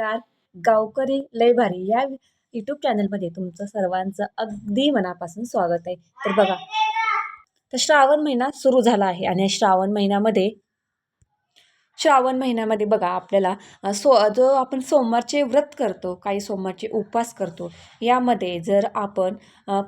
नमस्कार. गावकरी लय भारी. या यूट्यूब चॅनलमध्ये तुमचं सर्वांचं अगदी मनापासून स्वागत आहे. तर बघा तर श्रावण महिना सुरू झाला आहे आणि श्रावण महिन्यामध्ये श्रावण महिन्यामध्ये बघा आपल्याला सो जो आपण सोमवारचे व्रत करतो काही सोमवारचे उपवास करतो यामध्ये जर आपण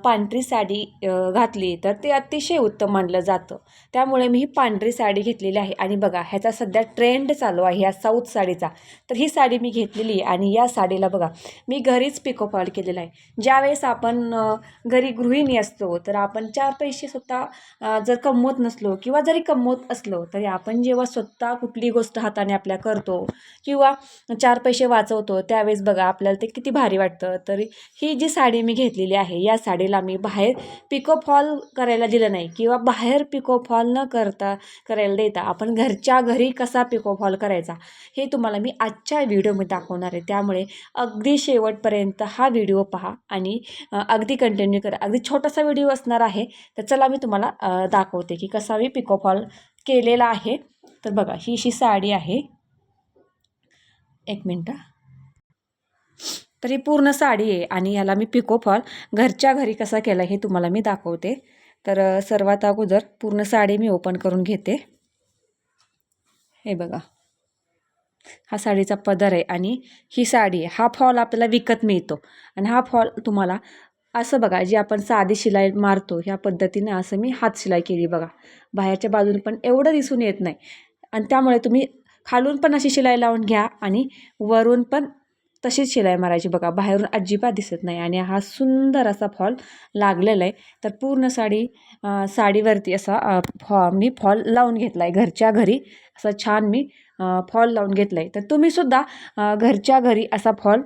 पांढरी साडी घातली तर ते अतिशय उत्तम मानलं जातं. त्यामुळे मी ही पांढरी साडी घेतलेली आहे आणि बघा ह्याचा सध्या ट्रेंड चालू आहे या साऊथ साडीचा. तर ही साडी मी घेतलेली आहे आणि या साडीला बघा मी घरीच पिको फॉल केलेला आहे. ज्यावेळेस आपण घरी गृहिणी असतो तर आपण चार पैसे स्वतः जर कमवत नसलो किंवा जरी कमवत असलो तरी आपण जेव्हा स्वतः कुठली गोष्ट हाताने आपल्या करतो किंवा चार पैसे वाचवतो त्यावेळेस बघा आपल्याला ते किती भारी वाटतं. तरी ही जी साडी मी घेतलेली आहे या साडीला मी बाहेर पिको फॉल करायला दिलं नाही किंवा बाहेर पिको फॉल न करता करायला देता आपण घरच्या घरी कसा पिको फॉल करायचा हे तुम्हाला मी आजच्या व्हिडिओमध्ये दाखवणार आहे. त्यामुळे अगदी शेवटपर्यंत हा व्हिडिओ पहा आणि अगदी कंटिन्यू करा. अगदी छोटासा व्हिडिओ असणार आहे तर चला मी तुम्हाला दाखवते की कसा मी पिको फॉल केलेला आहे. तर बघा ही अशी साडी आहे. एक मिनटं. तर ही पूर्ण साडी आहे आणि याला मी पिको फॉल घरच्या घरी कसा केला हे तुम्हाला मी दाखवते. तर सर्वात अगोदर पूर्ण साडी मी ओपन करून घेते. हे बघा. हा साडीचा पदर आहे आणि ही साडी आहे. हा फॉल आपल्याला विकत मिळतो. आणि हा फॉल तुम्हाला असं बघा जी आपण साधी शिलाई मारतो ह्या पद्धतीने असं मी हात शिलाई केली बघा. बाहेरच्या बाजूने पण एवढं दिसून येत नाही. आणि त्यामुळे तुम्ही खालून पण अशी शिलाई लावून घ्या आणि वरून पण तशीच शिलाई मारायची बघा. बाहेरून अजिबात दिसत नाही आणि हा सुंदर असा फॉल लागलेला आहे. तर पूर्ण साडी साडीवरती असा फॉ मी फॉल लावून घेतला आहे घरच्या घरी असं छान मी फॉल लावून घेतलं आहे तर तुम्हीसुद्धा घरच्या घरी असा फॉल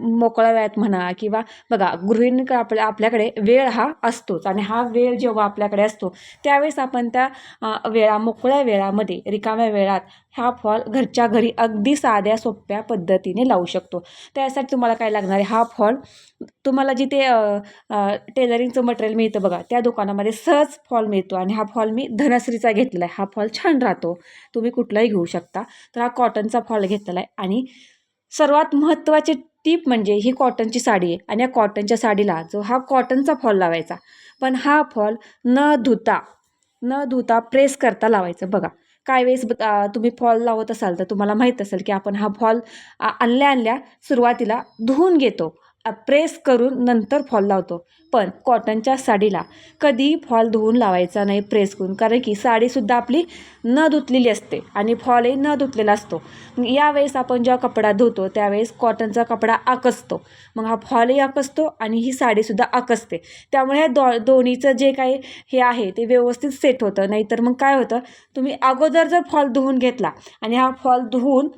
मोकळ्या वेळात म्हणा किंवा बघा गृहिणीकडे आपल्या आपल्याकडे वेळ हा असतोच आणि हा वेळ जेव्हा आपल्याकडे असतो त्यावेळेस आपण त्या वेळा मोकळ्या वेळामध्ये रिकाम्या वेळात हा फॉल घरच्या घरी अगदी साध्या सोप्या पद्धतीने लावू शकतो. त्यासाठी तुम्हाला काय लागणार आहे? हा फॉल तुम्हाला जिथे टेलरिंगचं मटेरियल मिळतं बघा त्या दुकानामध्ये सहज फॉल मिळतो आणि हा फॉल मी धनश्रीचा घेतलेला आहे हा फॉल छान राहतो. तुम्ही कुठलाही घेऊ शकता. तर हा कॉटनचा फॉल घेतलेला आहे. आणि सर्वात महत्त्वाची टीप म्हणजे ही कॉटनची साडी आहे. आणि या कॉटनच्या साडीला जो हा कॉटनचा फॉल लावायचा. पण हा फॉल न धुता न धुता प्रेस करता लावायचं. बघा काय वेळेस तुम्ही फॉल लावत असाल तर तुम्हाला माहीत असेल की आपण हा फॉल आणल्या आणल्या सुरुवातीला धुवून घेतो. प्रेस करून नंतर फॉल लावतो. पण कॉटनच्या साडीला कधी फॉल धुवून लावायचा नाही प्रेस करून. कारण की साडीसुद्धा आपली न धुतलेली असते आणि फॉलही न धुतलेला असतो. मग यावेळेस आपण जेव्हा कपडा धुतो त्यावेळेस कॉटनचा कपडा आकसतो. मग हा फॉलही आकसतो आणि ही साडीसुद्धा आकसते. त्यामुळे ह्या दो दोन्हीचं जे काही हे आहे ते व्यवस्थित सेट होतं. नाहीतर मग काय होतं? तुम्ही अगोदर जर फॉल धुवून घेतला आणि हा फॉल धुवून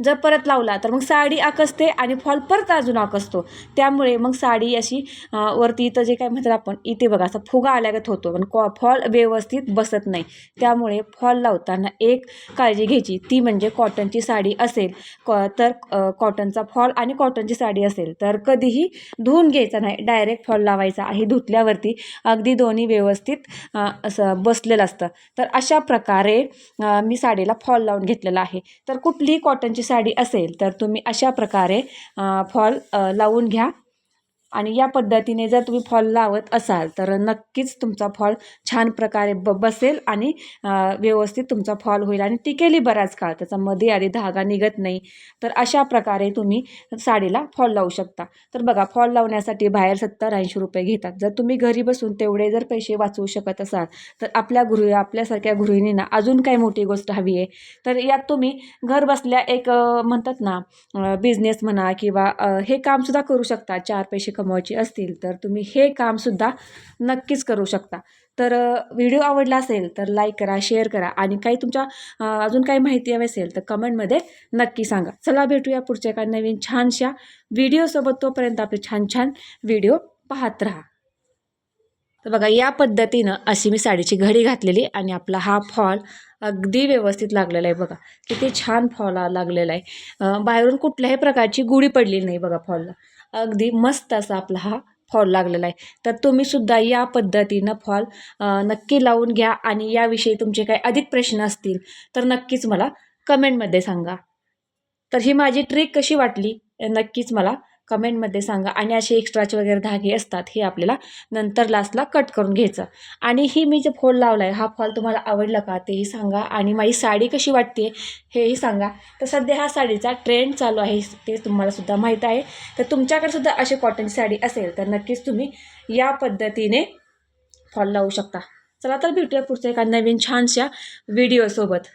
जर परत लावला तर मग साडी आकसते आणि फॉल परत अजून आकसतो. त्यामुळे मग साडी अशी वरती इथं जे काय म्हणतात आपण इथे बघा असा फुगा आल्यागत होतो. पण कॉ फॉल व्यवस्थित बसत नाही. त्यामुळे फॉल लावताना एक काळजी घ्यायची. ती म्हणजे कॉटनची साडी असेल कॉ तर कॉटनचा फॉल आणि कॉटनची साडी असेल तर कधीही धुवून घ्यायचा नाही. डायरेक्ट फॉल लावायचा आहे धुतल्यावरती. अगदी दोन्ही व्यवस्थित असं बसलेलं असतं. तर अशा प्रकारे मी साडीला फॉल लावून घेतलेला आहे. तर कुठलीही कॉटनची साडी असेल तर तुम्ही अशा प्रकारे फॉल लावून घ्या. आणि या पद्धतीने जर तुम्ही फॉल लावत असाल तर नक्कीच तुमचा फॉल छान प्रकारे ब बसेल आणि व्यवस्थित तुमचा फॉल होईल आणि टिकेली बराच काळ त्याचा मध्ये आधी धागा निघत नाही. तर अशा प्रकारे तुम्ही साडीला फॉल लावू शकता. तर बघा फॉल लावण्यासाठी बाहेर सत्तर ऐंशी रुपये घेतात. जर तुम्ही घरी बसून तेवढे जर पैसे वाचवू शकत असाल तर आपल्या गृह आपल्यासारख्या गृहिणींना अजून काही मोठी गोष्ट हवी आहे. तर यात तुम्ही घर बसल्या एक म्हणतात ना बिझनेस म्हणा किंवा हे कामसुद्धा करू शकता. चार पैसे कमवायचे असतील तर तुम्ही हे कामसुद्धा नक्कीच करू शकता. तर व्हिडिओ आवडला असेल तर लाईक करा शेअर करा आणि काही तुमच्या अजून काही माहिती हवी असेल तर कमेंटमध्ये नक्की सांगा. चला भेटूया पुढच्या एका नवीन छानशा व्हिडिओसोबत तोपर्यंत आपले छान छान व्हिडिओ पाहत राहा. तर बघा या पद्धतीनं अशी मी साडीची घडी घातलेली आणि आपला हा फॉल अगदी व्यवस्थित लागलेला आहे बघा. किती छान फॉल लागलेला आहे. बाहेरून कुठल्याही प्रकारची गुढी पडलेली नाही बघा फॉलला. अगदी मस्त असा आपला हा फॉल लागलेला आहे. तर तुम्ही सुद्धा या पद्धतीनं फॉल नक्की लावून घ्या आणि याविषयी तुमचे काही अधिक प्रश्न असतील तर नक्कीच मला कमेंटमध्ये सांगा. तर ही माझी ट्रिक कशी वाटली नक्कीच मला कमेंटमध्ये सांगा आणि असे एक्स्ट्राचे वगैरे धागे असतात हे आपल्याला नंतर लास्टला कट करून घ्यायचं. आणि ही मी जे फॉल लावला आहे हा फॉल तुम्हाला आवडला का तेही सांगा आणि माझी साडी कशी वाटते हेही सांगा. तर सध्या हा साडीचा ट्रेंड चालू आहे ते तुम्हाला सुद्धा माहीत आहे. तर तुमच्याकडे सुद्धा अशी कॉटनची साडी असेल तर नक्कीच तुम्ही या पद्धतीने फॉल लावू शकता. चला तर भेटूया पुढच्या एका नवीन छानशा व्हिडिओसोबत